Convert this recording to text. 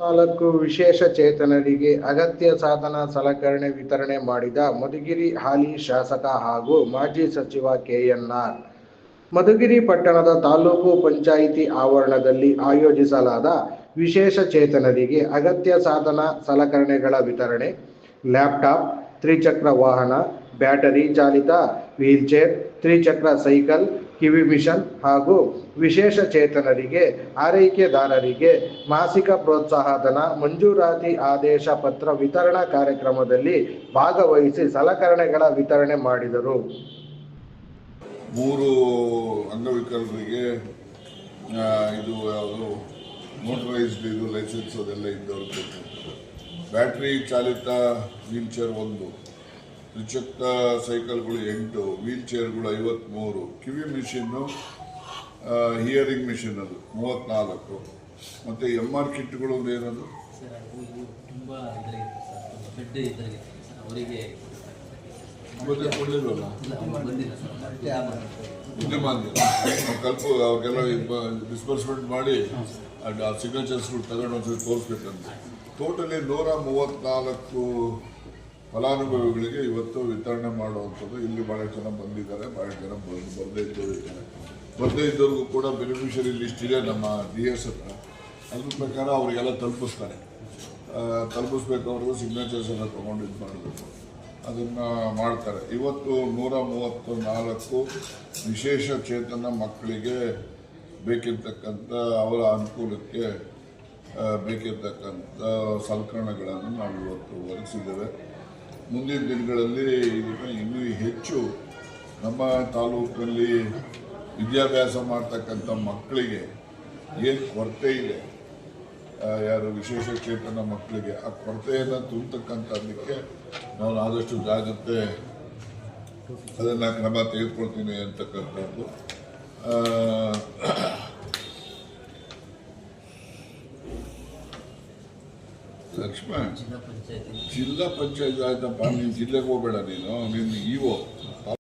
ನಾಲ್ಕು ವಿಶೇಷ ಚೇತನರಿಗೆ ಅಗತ್ಯ ಸಾಧನ ಸಲಕರಣೆ ವಿತರಣೆ ಮಾಡಿದ ಮಧುಗಿರಿ ಹಾಲಿ ಶಾಸಕ ಹಾಗೂ ಮಾಜಿ ಸಚಿವ ಕೆಎನ್ಆರ್ ಮಧುಗಿರಿ ಪಟ್ಟಣದ ತಾಲೂಕು ಪಂಚಾಯಿತಿ ಆವರಣದಲ್ಲಿ ಆಯೋಜಿಸಲಾದ ವಿಶೇಷ ಚೇತನರಿಗೆ ಅಗತ್ಯ ಸಾಧನ ಸಲಕರಣೆಗಳ ವಿತರಣೆ, ಲ್ಯಾಪ್ಟಾಪ್ ತ್ರಿಚಕ್ರ ವಾಹನ, ಬ್ಯಾಟರಿ ಚಾಲಿತ, ವೀಲ್ಚೇರ್, ತ್ರಿಚಕ್ರ ಸೈಕಲ್, ಕಿವಿ ಮಿಷನ್ ಹಾಗೂ ವಿಶೇಷ ಚೇತನರಿಗೆ, ಆರೈಕೆದಾರರಿಗೆ ಮಾಸಿಕ ಪ್ರೋತ್ಸಾಹಧನ, ಮಂಜೂರಾತಿ ಆದೇಶ ಪತ್ರ ವಿತರಣಾ ಕಾರ್ಯಕ್ರಮದಲ್ಲಿ ಭಾಗವಹಿಸಿ ಸಲಕರಣೆಗಳ ವಿತರಣೆ ಮಾಡಿದರು. ಮೂರು ಅಂಗವಿಕಲರಿಗೆ ಇದು ಯಾವುದು ಮೋಟರೈಸ್ಡ್ ಇದು ಲೈಸೆನ್ಸ್ ಅದೆಲ್ಲ ಇದ್ದವ್ರಿಗೆ ಬ್ಯಾಟ್ರಿ ಚಾಲಿತ ವೀಲ್ ಚೇರ್ ಒಂದು ತ್ರಿಚಕ್ರ ಸೈಕಲ್ಗಳು ಎಂಟು ವೀಲ್ ಚೇರ್ಗಳು ಐವತ್ತ್ಮೂರು ಕಿವಿ ಮಿಷಿನ್ನು ಹಿಯರಿಂಗ್ ಮಿಷಿನ್ ಅದು ಮೂವತ್ತ್ನಾಲ್ಕು ಮತ್ತು ಎಂ ಆರ್ ಕಿಟ್ಗಳು ಏನದು? ಕೊಡಲಿಲ್ವಲ್ಲ? ಕಲ್ಪ ಅವ್ರಿಗೆಲ್ಲ ಡಿಸ್ಬರ್ಸ್ಮೆಂಟ್ ಮಾಡಿ ಆ ಸಿಗ್ನೇಚರ್ಸ್ಗಳು ತಗೊಂಡು ಒಂದ್ಸರಿ ತೋರಿಸ್ಬೇಕಂತ. ಟೋಟಲಿ ನೂರ ಮೂವತ್ತ್ನಾಲ್ಕು ಫಲಾನುಭವಿಗಳಿಗೆ ಇವತ್ತು ವಿತರಣೆ ಮಾಡುವಂಥದ್ದು. ಇಲ್ಲಿ ಭಾಳ ಜನ ಬಂದಿದ್ದಾರೆ ಭಾಳ ಜನ ಬಂದು ಬರದೇ ಇದ್ದವರು ಇದ್ದಾರೆ. ಬರದೇ ಇದ್ದವ್ರಿಗೂ ಕೂಡ ಬೆನಿಫಿಷರಿ ಲಿಸ್ಟ್ ಇದೆ ನಮ್ಮ ಡಿ ಎಸ್ ಹತ್ರ. ಅದ್ರ ಪ್ರಕಾರ ಅವರಿಗೆಲ್ಲ ತಲುಪಿಸ್ತಾರೆ. ತಲುಪಿಸ್ಬೇಕು ತಲುಪಿಸ್ಬೇಕಾದ್ರೂ ಸಿಗ್ನೇಚರ್ಸ್ ಎಲ್ಲ ತೊಗೊಂಡು ಇದು ಮಾಡಬೇಕು. ಅದನ್ನು ಮಾಡ್ತಾರೆ. ಇವತ್ತು ನೂರ ಮೂವತ್ತು ನಾಲ್ಕು ವಿಶೇಷ ಚೇತನ ಮಕ್ಕಳಿಗೆ ಬೇಕಿರ್ತಕ್ಕಂಥ ಅವರ ಅನುಕೂಲಕ್ಕೆ ಬೇಕಿರ್ತಕ್ಕಂಥ ಸಲಕರಣೆಗಳನ್ನು ನಾವು ಇವತ್ತು ಒದಗಿಸಿದ್ದೇವೆ. ಮುಂದಿನ ದಿನಗಳಲ್ಲಿ ಇದನ್ನು ಇನ್ನೂ ಹೆಚ್ಚು ನಮ್ಮ ತಾಲೂಕಲ್ಲಿ ವಿದ್ಯಾಭ್ಯಾಸ ಮಾಡ್ತಕ್ಕಂಥ ಮಕ್ಕಳಿಗೆ ಏನು ಕೊರತೆ ಇದೆ ಯಾರು ವಿಶೇಷ ಚೇತನ ಮಕ್ಕಳಿಗೆ, ಆ ಕೊರತೆಯನ್ನು ತುಂಬತಕ್ಕಂಥದ್ದಕ್ಕೆ ನಾನು ಆದಷ್ಟು ಜಾಗ್ರತೆ ಅದನ್ನು ಕ್ರಮ ತೆಗೆದುಕೊಳ್ತೀನಿ ಅಂತಕ್ಕಂಥದ್ದು. ಲಕ್ಷ್ಮಣ್ ಜಿಲ್ಲಾ ಪಂಚಾಯತಿ ಆಯ್ತಪ್ಪ ನೀನು ಜಿಲ್ಲೆಗೆ ಹೋಗ್ಬೇಡ ನೀನು. ನೀನು ಇಒ